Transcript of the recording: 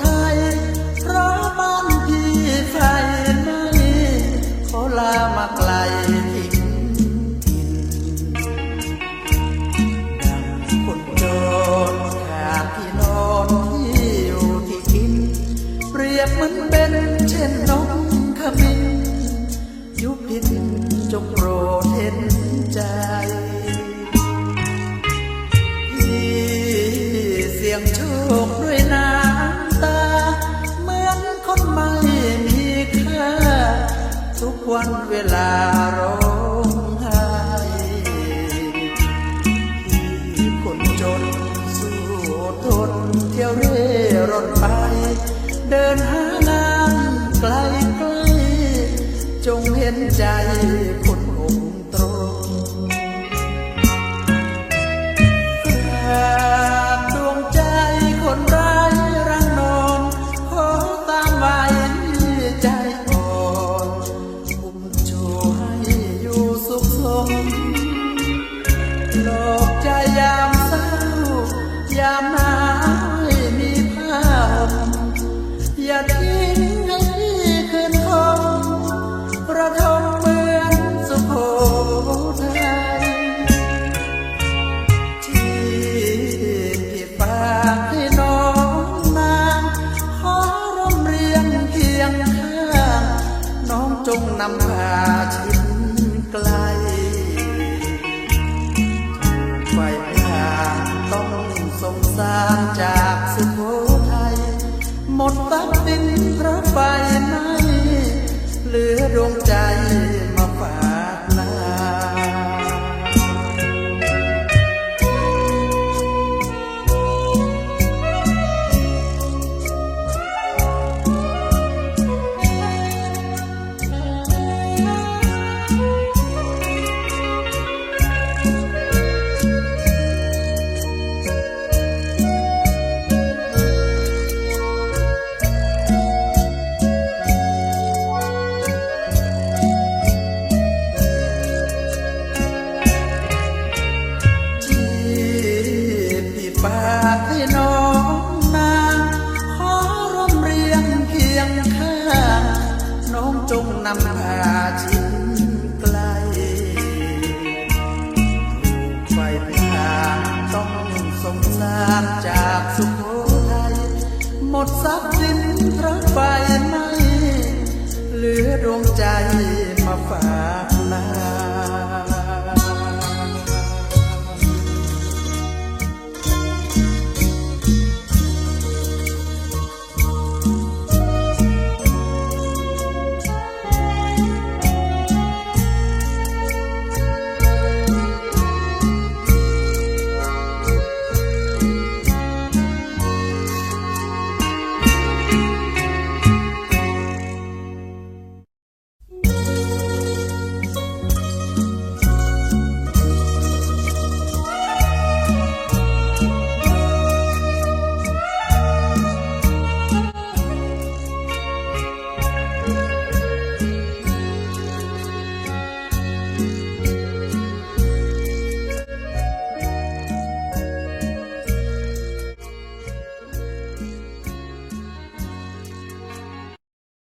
ไทย เพราะบ้านพี่ใฟไม่ขาลามาไกลทิ้งถิ่นดังคนโจนขาดที่นอนที่อยู่ที่กิน เปรียบมันเป็นเช่นนกขมิ้นยุพินจงโปรดเห็นใจที่เสียงช วันเวลาร้องไห้ที่คนจนสู้ทนเที่ยวเร่ร่อนไป เดินหางานไกลไกลจงเห็นใจำพาชิดไกลไฟพาต้องสงสารจากสุโขทัยหมดทรัพย์สินเพราะไฟไหมเหลือดวงใจ ดทรัพย์สินเพราะไฟไหม้เหลือดวงใจมาฝาก